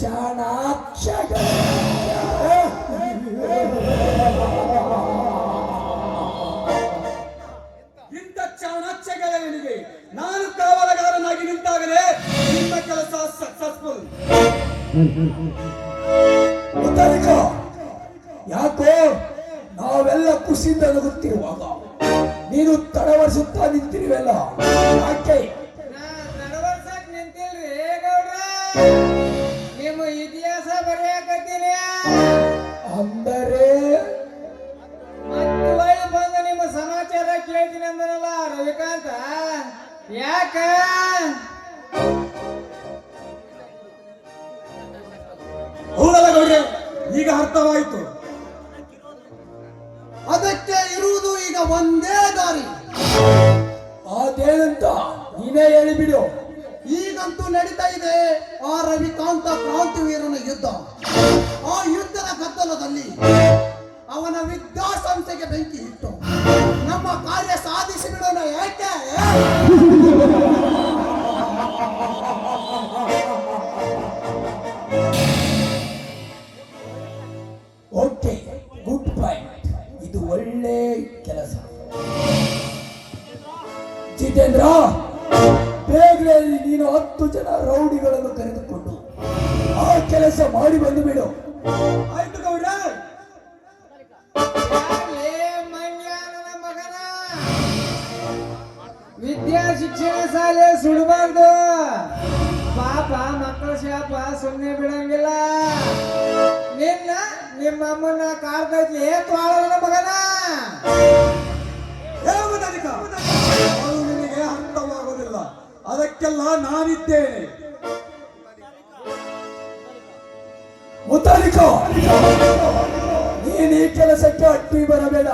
ಚಾಣಾಕ್ಷ ಇಂಥ ಚಾಣಾಕ್ಷಗಳಿಗೆ ನಾನು ಕಾವಲಗಾರನಾಗಿ ನಿಂತಾಗಲೇ ನಿಮ್ಮ ಕೆಲಸ ಸಕ್ಸಸ್ಫುಲ್ ಯಾಕೋ ನಾವೆಲ್ಲ ಖುಷಿಯಿಂದ ನಗುತ್ತಿರುವಾಗ ನೀನು ತಡವರಿಸುತ್ತಾ ನಿಂತಿರುವೆಲ್ಲ. ಯಾಕೆ? ಅಂದರೆ ಒಳ್ಳೆ ಬಂದ ನಿಮ್ಮ ಸಮಾಚಾರ ಕೇಳ್ತೀನಿ ಅಂದನಲ್ಲ ರವಿಕಾಂತ? ಯಾಕ? ಹೌದಲ್ಲ ಗೌಡ್ರೆ ಈಗ ಅರ್ಥವಾಯಿತು. ಅದಕ್ಕೆ ಇರುವುದು ಈಗ ಒಂದೇ ದಾರಿ. ಅದೇನಂತ ನೀನೇ ಹೇಳಿಬಿಡು ಈಗಂತೂ ನಡೀತಾ ಇದೆ ಆ ರವಿಕಾಂತ ಕ್ರಾಂತಿವೀರನ ಯುದ್ಧ. ಆ ಯುದ್ಧದ ಗದ್ದಲದಲ್ಲಿ ಅವನ ವಿದ್ಯಾಸಂಸ್ಥೆಗೆ ಬೆಂಕಿ ಇಟ್ಟು, ನಮ್ಮ ಕಾರ್ಯ ಸಾಧಿಸಿ ಬಿಡೋಣ ಯಾಕೆ? Okay, good point. ಇದು ಒಳ್ಳೆ ಕೆಲಸ. ಜಿತೇಂದ್ರ ಬೇಗನೆ ನೀನು ಹತ್ತು ಜನ ರೌಡಿಗಳನ್ನು ಕರೆದುಕೊಂಡು ಆ ಕೆಲಸ ಮಾಡಿ ಬಂದು ಬಿಡು. ಆಯ್ತು ಮಗನ? ವಿದ್ಯಾ ಶಿಕ್ಷಣ ಶಾಲೆ ಸುಡಬಾರ್ದು. ಪಾಪ ಮಕ್ಕಳ ಶಾಪ ಸುಮ್ಮನೆ ಬಿಡಂಗಿಲ್ಲ. ನಿನ್ನ ನಿಮ್ಮ ಅಮ್ಮನ ಕಾಡ್ತೈತ್ಲಿ ತ್ವಾಳನ ಮಗನ? ಅದು ನಿನಗೆ ಅರ್ಥವಾಗುವುದಿಲ್ಲ. ಅದಕ್ಕೆಲ್ಲ ನಾನಿದ್ದೇನೆ. ಉತ್ತರಿಕೋ ನೀನು ಈ ಕೆಲಸಕ್ಕೆ ಅಟ್ಟಿ ಬರಬೇಡ